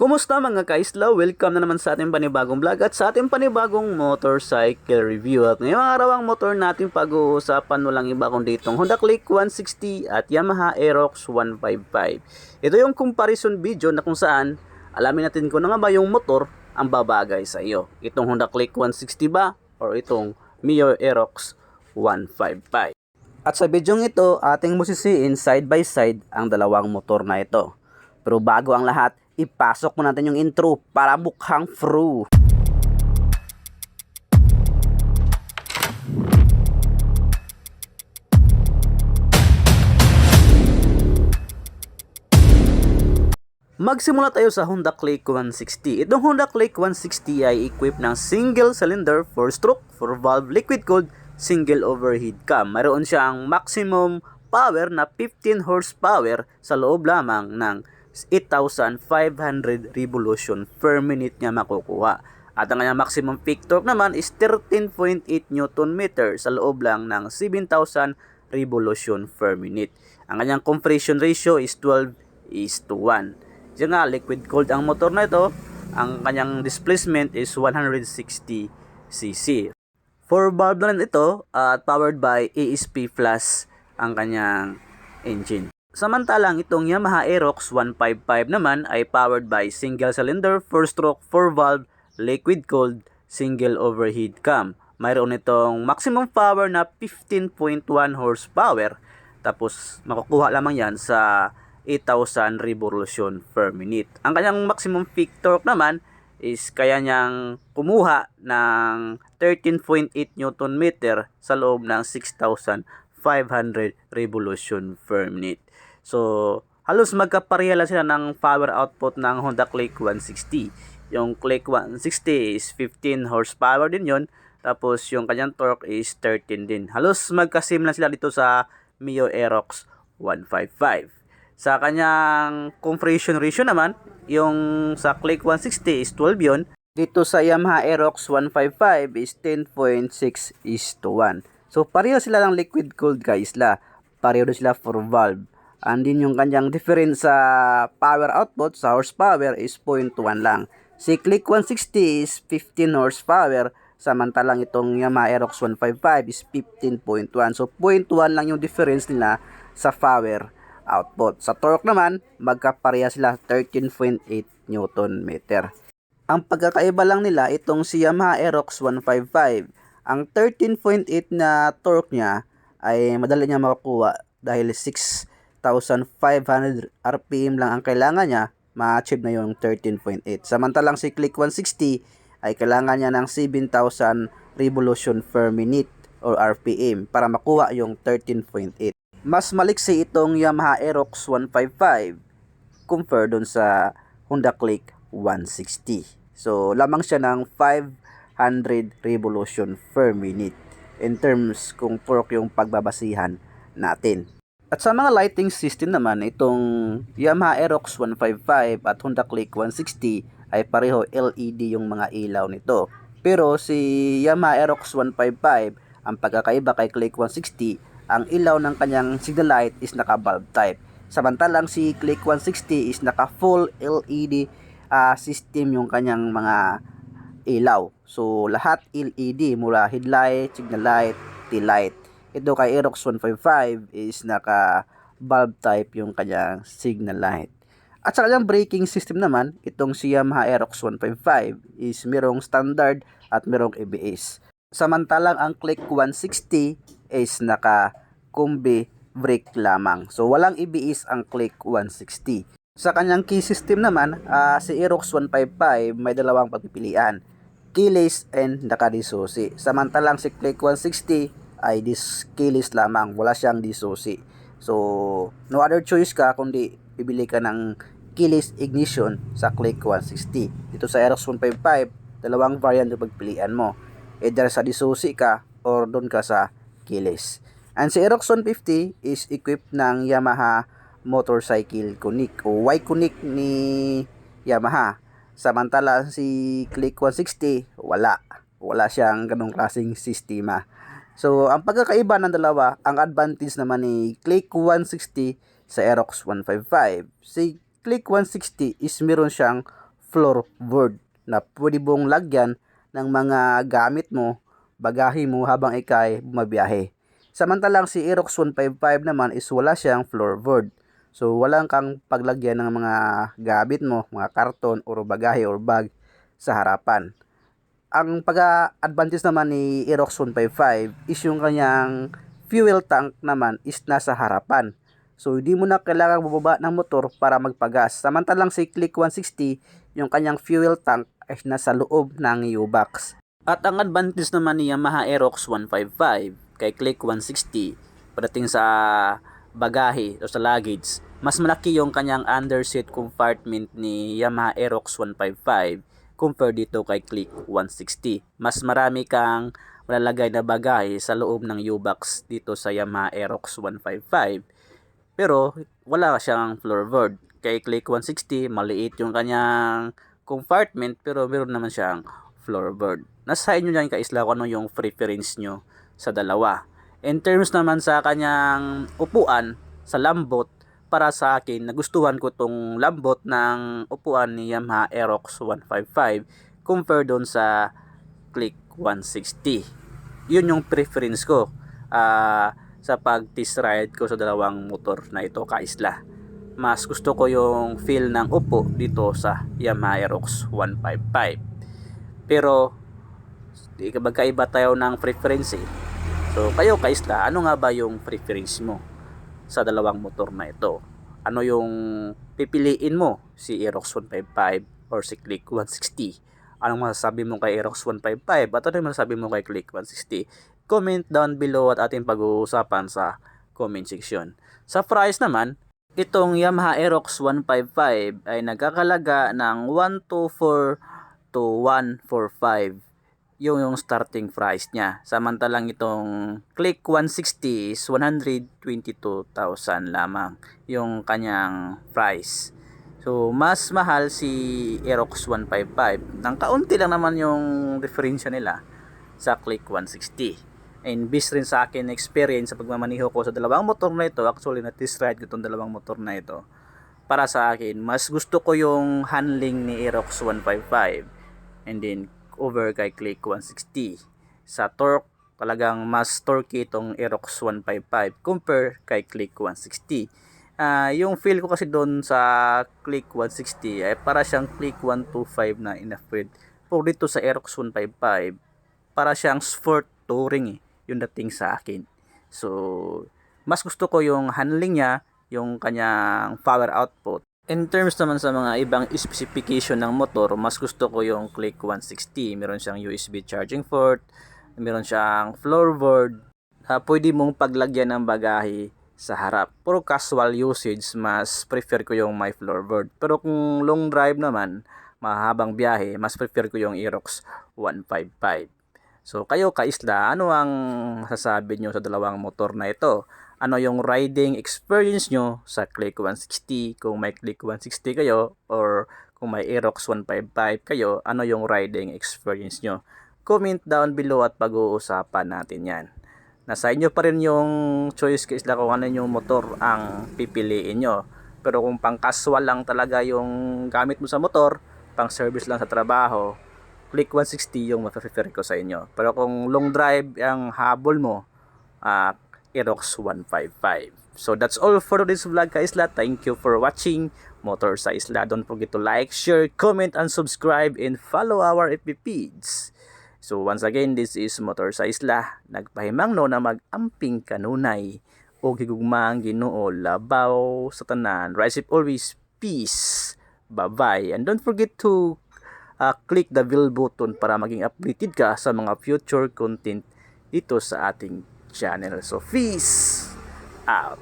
Kumusta mga kaisla? Welcome na naman sa ating panibagong vlog at sa ating panibagong motorcycle review. At ngayong araw ang motor natin pag-uusapan walang iba kundi itong Honda Click 160 at Yamaha Aerox 155. Ito yung comparison video na kung saan alamin natin kung ano nga ba yung motor ang babagay sa iyo. Itong Honda Click 160 ba or itong Mio Aerox 155. At sa video ito, ating musisiin side by side ang dalawang motor na ito. Pero bago ang lahat, ipasok mo natin yung intro para mukhang true. Magsimula tayo sa Honda Click 160. Itong Honda Click 160 ay equipped ng single cylinder 4-stroke 4-valve liquid cooled single overhead cam. Mayroon siyang maximum power na 15 horsepower sa loob lamang ng 8,500 revolution per minute niya makukuha. At ang kanyang maximum peak torque naman is 13.8 Newton meter sa loob lang ng 7,000 revolution per minute. Ang kanyang compression ratio is 12 is to 1. Diyan nga, liquid cooled ang motor na ito. Ang kanyang displacement is 160cc. 4 valve na rin ito at powered by ESP Plus ang kanyang engine. Samantalang itong Yamaha Aerox 155 naman ay powered by single cylinder 4-stroke 4-valve liquid cooled single overhead cam. Mayroon itong maximum power na 15.1 horsepower tapos makukuha lamang yan sa 8,000 revolution per minute. Ang kanyang maximum peak torque naman is kaya niyang kumuha ng 13.8 Newton meter sa loob ng 6,500 revolution per minute. So, halos magkapareha lang sila ng power output ng Honda Click 160. Yung Click 160 is 15 horsepower din yon Tapos yung kanyang torque is 13 din. Halos magkasim lang sila dito sa Mio Aerox 155. Sa kanyang compression ratio naman, yung sa Click 160 is 12 yon. Dito sa Yamaha Aerox 155 is 10.6 is to 1. So pareho sila ng liquid cooled guys la. Pareho din sila for valve. And din yung kanyang difference sa power output sa horsepower is 0.1 lang. Si Click 160 is 15 horsepower samantalang itong Yamaha Aerox 155 is 15.1. So 0.1 lang yung difference nila sa power output. Sa torque naman, magkapareha sila 13.8 Newton meter. Ang pagkakaiba lang nila itong si Yamaha Aerox 155. Ang 13.8 na torque niya ay madali niya makukuha dahil 6,500 RPM lang ang kailangan niya ma-achieve na yung 13.8. Samantalang si Click 160 ay kailangan niya ng 7,000 revolution per minute or RPM para makuha yung 13.8. Mas maliksi itong Yamaha Aerox 155 compare dun sa Honda Click 160. So, lamang siya ng 500 revolution per minute in terms kung torque yung pagbabasihan natin. At sa mga lighting system naman, itong Yamaha Aerox 155 at Honda Click 160 ay pareho LED yung mga ilaw nito. Pero si Yamaha Aerox 155, ang pagkakaiba kay Click 160, ang ilaw ng kanyang signal light is naka bulb type. Samantalang si Click 160 is naka full LED uh, system yung kanyang mga ilaw. So lahat LED mula headlight, signal light, tail light. Ito kay Aerox 155 is naka bulb type yung kanyang signal light. At sa kanyang braking system naman, itong si Yamaha Aerox 155 is merong standard at merong ABS. Samantalang ang Click 160 is naka combi brake lamang. So walang ABS ang Click 160. Sa kanyang key system naman, uh, si Aerox 155 may dalawang pagpipilian. Keyless and nakadisusi. Samantalang si Click 160 ay dis keyless lamang, wala siyang disusi. So, no other choice ka kundi bibili ka ng keyless ignition sa Click 160. Dito sa Aerox 155, dalawang variant yung pagpilian mo. Either sa disusi ka or doon ka sa keyless. And si Aerox 150 is equipped ng Yamaha Motorcycle Connect o Y Connect ni Yamaha. Samantala si Click 160, wala. Wala siyang ganong klaseng sistema. So, ang pagkakaiba ng dalawa, ang advantage naman ni Click 160 sa Aerox 155. Si Click 160 is meron siyang floorboard na pwede mong lagyan ng mga gamit mo, bagahe mo habang ikay bumabiyahe. Samantalang si Aerox 155 naman is wala siyang floorboard. So walang kang paglagyan ng mga gamit mo, mga karton or bagahe or bag sa harapan. Ang pag-advantage naman ni Aerox 155 is yung kanyang fuel tank naman is nasa harapan. So hindi mo na kailangang bumaba ng motor para magpagas. Samantalang si Click 160, yung kanyang fuel tank ay nasa loob ng U-box. At ang advantage naman ni Yamaha Aerox 155 kay Click 160 pagdating sa bagahe o sa luggage, mas malaki yung kanyang underseat compartment ni Yamaha Aerox 155 compare dito kay Click 160. Mas marami kang malalagay na bagahe sa loob ng U-box dito sa Yamaha Aerox 155. Pero wala siyang floorboard. Kay Click 160, maliit yung kanyang compartment pero meron naman siyang floorboard. Nasa inyo yan kaisla kung ano yung preference nyo sa dalawa. In terms naman sa kanyang upuan sa lambot, para sa akin, nagustuhan ko tong lambot ng upuan ni Yamaha Aerox 155 compare doon sa Click 160 yun yung preference ko ah, sa pag test ride ko sa dalawang motor na ito kaisla. Mas gusto ko yung feel ng upo dito sa Yamaha Aerox 155 pero magkaiba tayo ng preference eh. So kayo kaisla ano nga ba yung preference mo sa dalawang motor na ito? Ano yung pipiliin mo? Si Aerox 155 or si Click 160 Anong masasabi mo kay Aerox 155 at ano yung masasabi mo kay Click 160? Comment down below at ating pag-uusapan sa comment section. Sa price naman, itong Yamaha Aerox 155 ay nagkakalaga ng 124 to 145 yung yung starting price niya. Samantalang itong Click 160 is 122,000 lamang yung kanyang price. So, mas mahal si Aerox 155. Nang kaunti lang naman yung diferensya nila sa Click 160. And based rin sa akin experience sa pagmamaniho ko sa dalawang motor na ito, actually na test ride ko itong dalawang motor na ito, para sa akin, mas gusto ko yung handling ni Aerox 155 and then over kay Click 160. Sa torque, talagang mas torque itong Aerox 155 compare kay Click 160 uh, yung feel ko kasi doon sa click 160 ay para siyang click 125 na inoff-road. Pero dito sa Aerox 155, para siyang sport touring eh, yung dating sa akin. So, mas gusto ko yung handling niya, yung kanyang power output. In terms naman sa mga ibang specification ng motor, mas gusto ko yung Click 160. Meron siyang USB charging port, meron siyang floorboard, uh, pwede mong paglagyan ng bagahe sa harap. Puro casual usage, mas prefer ko yung my floorboard. Pero kung long drive naman, mahabang biyahe, mas prefer ko yung Aerox 155. So kayo kaisla, ano ang masasabi nyo sa dalawang motor na ito? Ano yung riding experience nyo sa Click 160? Kung may Click 160 kayo or kung may Aerox 155 kayo, ano yung riding experience nyo? Comment down below at pag-uusapan natin yan nasa inyo pa rin yung choice guys kung ano yung motor ang pipiliin nyo pero kung pang casual lang talaga yung gamit mo sa motor pang service lang sa trabaho click 160 yung maprefer ko sa inyo pero kung long drive ang habol mo uh, Aerox 155 so that's all for this vlog ka isla thank you for watching motor sa isla don't forget to like share comment and subscribe and follow our FB feeds So once again, this is Motor sa Isla. Nagpahimang no na mag-amping kanunay o higugmaang ginoo labaw sa tanan. Rise up always peace. Bye-bye. And don't forget to uh, click the bell button para maging updated ka sa mga future content dito sa ating channel. So peace out.